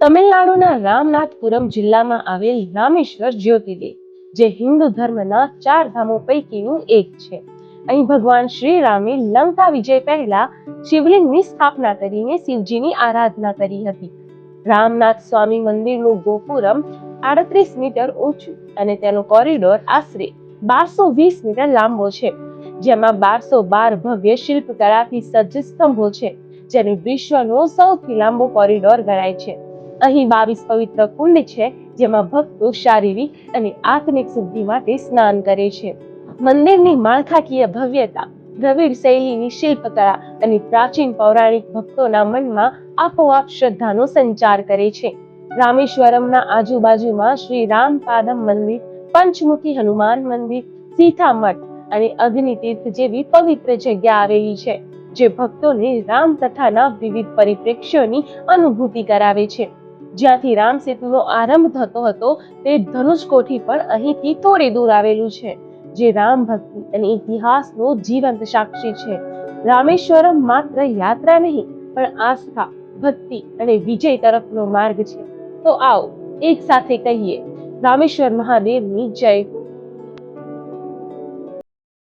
તમિલનાડુના રામનાથપુરમ જિલ્લામાં આવેલ રામેશ્વર જ્યોતિર્લિંગ, જે હિન્દુ ધર્મના ચાર ધામો પૈકીનું એક છે. અહીં ભગવાન શ્રી રામે લંકા વિજય પહેલા શિવલિંગની સ્થાપના કરીને શિવજીની આરાધના કરી હતી. રામનાથ સ્વામી મંદિરનું ગોપુરમ આડત્રીસ મીટર ઊંચું અને તેનો કોરિડોર આશરે બારસો વીસ મીટર લાંબો છે, જેમાં બારસો બાર ભવ્ય શિલ્પકલાથી સજ્જ સ્તંભો છે, જેને વિશ્વનો સૌથી લાંબો કોરિડોર ગણાય છે. અહીં બાવીસ પવિત્ર કુંડ છે, જેમાં ભક્તો શારીરિક અને આત્મિક સિદ્ધિ માટે સ્નાન કરે છે. મંદિરની માળખાકીય ભવ્યતા, દ્રવિડ શૈલીની શિલ્પકળા અને પ્રાચીન પૌરાણિક ભક્તોના મનમાં આપોઆપ શ્રદ્ધાનો સંચાર કરે છે. રામેશ્વરમના આજુબાજુમાં શ્રી રામપાદમ મંદિર, પંચમુખી હનુમાન મંદિર, સીતા મઠ અને અગ્નિ તીર્થ જેવી પવિત્ર જગ્યા આવેલી છે, જે ભક્તોને રામ કથાના વિવિધ પરિપ્રેક્ષ્યોની અનુભૂતિ કરાવે છે. જ્યાંથી રામ સેતુનો આરંભ થતો હતો, તે ધનુષકોઠી પણ અહીંથી થોડે દૂર આવેલું છે, જે રામ ભક્તિ અને ઇતિહાસનો જીવંત સાક્ષી છે. રામેશ્વરમ માત્ર યાત્રા નહીં, પણ આસ્થા, ભક્તિ અને વિજય તરફનો માર્ગ છે. તો આવો, એક સાથે કહીએ, રામેશ્વર મહાદેવની જય